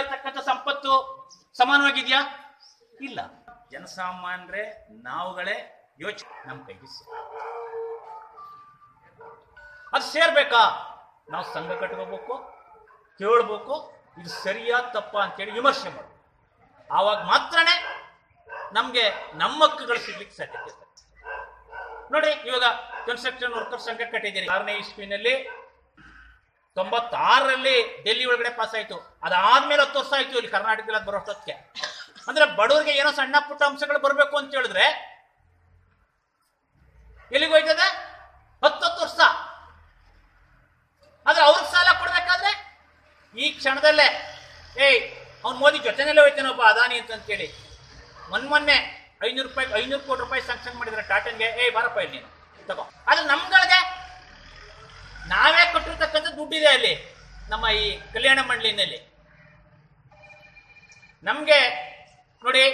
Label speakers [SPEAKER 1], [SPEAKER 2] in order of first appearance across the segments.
[SPEAKER 1] ಇರ್ತಕ್ಕಂಥ ಸಂಪತ್ತು ಸಮಾನವಾಗಿದೆಯಾ? ಇಲ್ಲ. ಜನಸಾಮಾನ್ಯರೇ, ನಾವುಗಳೇ ಯೋಚನೆ ನಮ್ಮ ಕೈಗೆ ಅದು ಸೇರ್ಬೇಕಾ? ನಾವು ಸಂಘ ಕಟ್ಕೋಬೇಕು, ಕೇಳಬೇಕು, ಇದು ಸರಿಯಾ ತಪ್ಪ ಅಂತೇಳಿ ವಿಮರ್ಶೆ ಮಾಡಬೇಕು. ಆವಾಗ ಮಾತ್ರನೇ ನಮಗೆ ನಮ್ಮ ಹಕ್ಕುಗಳು ಸಿಗ್ಲಿಕ್ಕೆ ಸಾಧ್ಯತೆ ನೋಡಿ, ಇವಾಗ ಕನ್ಸ್ಟ್ರಕ್ಷನ್ ವರ್ಕರ್ ಸಂಘ ಕಟ್ಟಿದ್ದೀರಿ. ಆರನೇ ಇಸ್ವಿನಲ್ಲಿ ತೊಂಬತ್ತಾರರಲ್ಲಿ ಡೆಲ್ಲಿ ಒಳಗಡೆ ಪಾಸ್ ಆಯಿತು. ಅದಾದ್ಮೇಲೆ ಹತ್ತು ವರ್ಷ ಆಯ್ತು ಇಲ್ಲಿ ಕರ್ನಾಟಕದಲ್ಲಿ ಬರೋಷ್ಟೊತ್ತಿಗೆ. ಅಂದ್ರೆ ಬಡವರಿಗೆ ಏನೋ ಸಣ್ಣ ಪುಟ್ಟ ಅಂಶಗಳು ಬರಬೇಕು ಅಂತ ಹೇಳಿದ್ರೆ ಎಲ್ಲಿಗೆ ಹೋಯ್ತದೆ? ಹತ್ತತ್ತು ವರ್ಷ. ಆದ್ರೆ ಅವ್ರಿಗೆ ಸಾಲ ಕೊಡ್ಬೇಕಾದ್ರೆ ಈ ಕ್ಷಣದಲ್ಲೇ, ಏಯ್, ಅವ್ನು ಮೋದಿ ಜೊತೆನಲ್ಲೇ ಹೋಯ್ತಾನೊಬ್ಬ ಅದಾನಿ ಅಂತ ಹೇಳಿ. ಮೊನ್ ಮೊನ್ನೆ ಐನೂರು ರೂಪಾಯಿ, ಐನೂರು ಕೋಟಿ ರೂಪಾಯಿ ಸ್ಯಾಂಕ್ಷನ್ ಮಾಡಿದ್ರೆ ಟಾಟನ್ಗೆ, ಏಯ್, ಬಾರಪ್ಪ ಇಲ್ಲಿ ನೀನು, ತಗೋ. ಆದ್ರೆ ನಮ್ಗಳಿಗೆ ನಾವೇ ಕೊಟ್ಟಿರ್ತಕ್ಕಂಥ ದುಡ್ಡಿದೆ ಅಲ್ಲಿ, ನಮ್ಮ ಈ ಕಲ್ಯಾಣ ಮಂಡಳಿನಲ್ಲಿ. ನಮಗೆ ನೋಡಿ,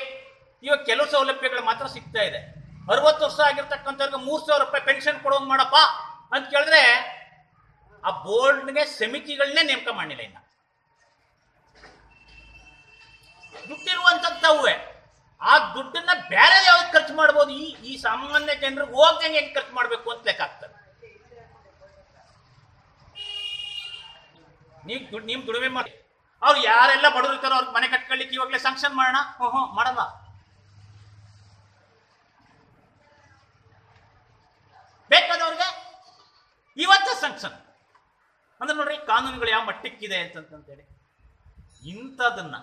[SPEAKER 1] ಇವಾಗ ಕೆಲವು ಸೌಲಭ್ಯಗಳು ಮಾತ್ರ ಸಿಗ್ತಾ ಇದೆ. ಅರವತ್ತು ವರ್ಷ ಆಗಿರ್ತಕ್ಕಂಥವ್ರಿಗೆ ಮೂರು ಸಾವಿರ ರೂಪಾಯಿ ಪೆನ್ಷನ್ ಕೊಡೋಂಗ್ ಮಾಡಪ್ಪ ಅಂತ ಕೇಳಿದ್ರೆ ಆ ಬೋರ್ಡ್ಗೆ ಸಮಿತಿಗಳನ್ನೇ ನೇಮಕ ಮಾಡಿಲ್ಲ ಇನ್ನ. ದುಡ್ಡಿರುವಂತವ್ವೆ ಆ ದುಡ್ಡನ್ನ ಬೇರೆ ಯಾವ್ದು ಖರ್ಚು ಮಾಡ್ಬೋದು? ಈ ಈ ಸಾಮಾನ್ಯ ಜನರಿಗೆ ಹೋಗ್ದಂಗೆ ಹೆಂಗ್ ಖರ್ಚು ಮಾಡ್ಬೇಕು ಅಂತ ಲೆಕ್ಕ. ನೀವು ನಿಮ್ ದುಡಿಮೆ ಮಾಡಿ. ಅವ್ರು ಯಾರೆಲ್ಲ ಬಡವರು ಇರ್ತಾರೋ ಅವ್ರಿಗೆ ಮನೆ ಕಟ್ಕೊಳ್ಳಿಕ್ಕೆ ಇವಾಗಲೇ ಸಂಕ್ಷನ್ ಮಾಡೋಣ? ಹ್ಞೂ ಹ್ಞೂ ಮಾಡಲ್ಲ. ಬೇಕಾದವ್ರಿಗೆ ಇವತ್ತೇ ಸಂಕ್ಷನ್ ಅಂದ್ರೆ ನೋಡ್ರಿ, ಕಾನೂನುಗಳು ಯಾವ ಮಟ್ಟಕ್ಕಿದೆ ಅಂತಂತೇಳಿ ಇಂಥದನ್ನ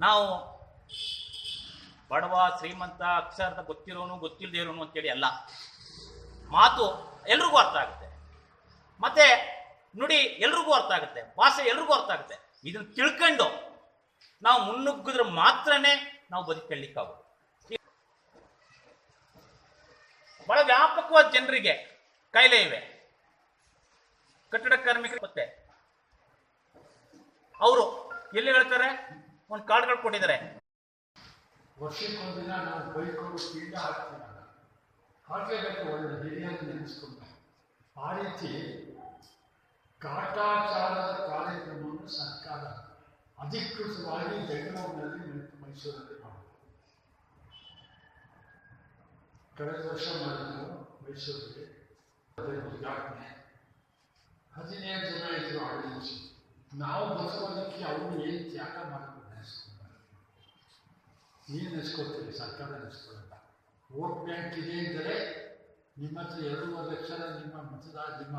[SPEAKER 1] ನಾವು ಬಡವ, ಶ್ರೀಮಂತ ಅಕ್ಷರದ ಗೊತ್ತಿರೋನು ಗೊತ್ತಿಲ್ಲದೆ ಇರೋನು ಅಂತೇಳಿ ಅಲ್ಲ. ಮಾತು ಎಲ್ರಿಗೂ ಅರ್ಥ ಆಗುತ್ತೆ. ಮತ್ತೆ ನುಡಿ, ಎಲ್ರಿಗೂ ಅರ್ಥ ಆಗುತ್ತೆ. ಭಾಷೆ ಎಲ್ರಿಗೂ ಅರ್ಥ ಆಗುತ್ತೆ. ಇದನ್ನು ತಿಳ್ಕೊಂಡು ನಾವು ಮುನ್ನುಗ್ಗಿದ್ರೆ ಮಾತ್ರನೇ ನಾವು ಬದುಕೊಳ್ಳಿಕ್ಕಾಗೋದು ಬಹಳ ವ್ಯಾಪಕವಾದ ಜನರಿಗೆ ಕಾಯಿಲೆ ಇವೆ. ಕಟ್ಟಡ ಕಾರ್ಮಿಕರು ಮತ್ತೆ ಅವರು ಎಲ್ಲಿ ಹೇಳ್ತಾರೆ? ಒಂದು ಕಾರ್ಡ್ಗಳು ಕೊಟ್ಟಿದ್ದಾರೆ.
[SPEAKER 2] ಆ ರೀತಿ ಕಾಟಾಚಾರದ ಕಾರ್ಯಕ್ರಮವನ್ನು ಸರ್ಕಾರ ಅಧಿಕೃತವಾಗಿ ಬೆಂಗಳೂರಿನಲ್ಲಿ ಮೈಸೂರಲ್ಲಿ ಮಾಡಿದೆ. ಕಳೆದ ವರ್ಷ ಮಾಡಿದ್ರು ಮೈಸೂರಿಗೆ. ಅದೇ ಉದ್ಘಾಟನೆ ಹದಿನೇಳು ಜನ ಇದ್ರು ಆಡಿಯನ್ಸ್ ನಾವು ಬದುಕೋದಕ್ಕೆ ಅವರು ಏನು ತ್ಯಾಗ ಮಾಡಬೇಕು ನೆನೆಸ್ಕೊಂಡ್ರೆ? ನೀವು ನೆನೆಸ್ಕೊಳ್ತೀರಿ ಸರ್ಕಾರ ನೆನೆಸ್ಕೊಳ್ಳಲ್ಲ ವೋಟ್ ಬ್ಯಾಂಕ್ ಇದೆ ಅಂದರೆ ನಿಮ್ಮ ಹತ್ರ ಎರಡೂವರೆ ಲಕ್ಷ ನಿಮ್ಮ ಮತದಾರ ನಿಮ್ಮ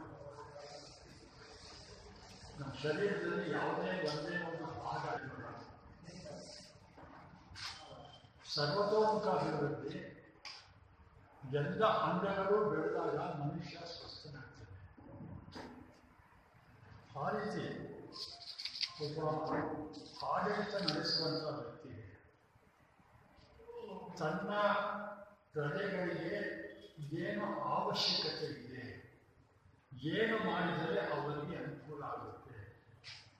[SPEAKER 2] ಶರೀರದಲ್ಲಿ ಯಾವುದೇ ಒಂದೇ ಒಂದು ಭಾಗ ಇರಲ್ಲ. ಸರ್ವತೋಮುಖ ಅಭಿವೃದ್ಧಿ ಎಲ್ಲ ಅಂಗಗಳು ಬೆಳೆದಾಗ ಮನುಷ್ಯ ಸ್ವಸ್ಥನಾಗ್ತದೆ ಆ ರೀತಿ ಒಬ್ಬ ಆಡಳಿತ ನಡೆಸುವಂಥ ವ್ಯಕ್ತಿ. ತನ್ನ ಪ್ರಜೆಗಳಿಗೆ ಏನು ಅವಶ್ಯಕತೆ ಇದೆ, ಏನು ಮಾಡಿದರೆ ಅವರಿಗೆ ಅನುಕೂಲ ಆಗುತ್ತೆ.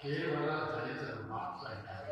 [SPEAKER 2] ಕೇವಲ ದಲಿತರು ಮಾತ್ರ ಇದ್ದಾರೆ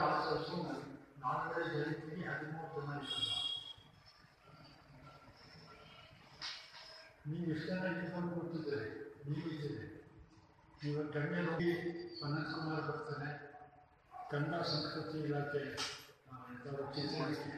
[SPEAKER 2] ನಾಲ್ಕಡೆ ಜಯಂತಿಗೆ ಹದಿಮೂರು ಜನ ಇರಲ್ಲ ನೀವು ಎಷ್ಟು ಜನ ಇಟ್ಕೊಂಡು ಗೊತ್ತಿದ್ದೀರಿ ನೀವಿದ್ದೀರಿ ನೀವು ಕಣ್ಣೆ ನೋಡಿ ಅನಂತ್ ಕುಮಾರ್ ಬರ್ತಾನೆ ಕನ್ನಡ ಸಂಸ್ಕೃತಿ ಇಲಾಖೆ ಆ, ಇಂಥವ್ರು ಚಿತ್ರಣಿಕೆ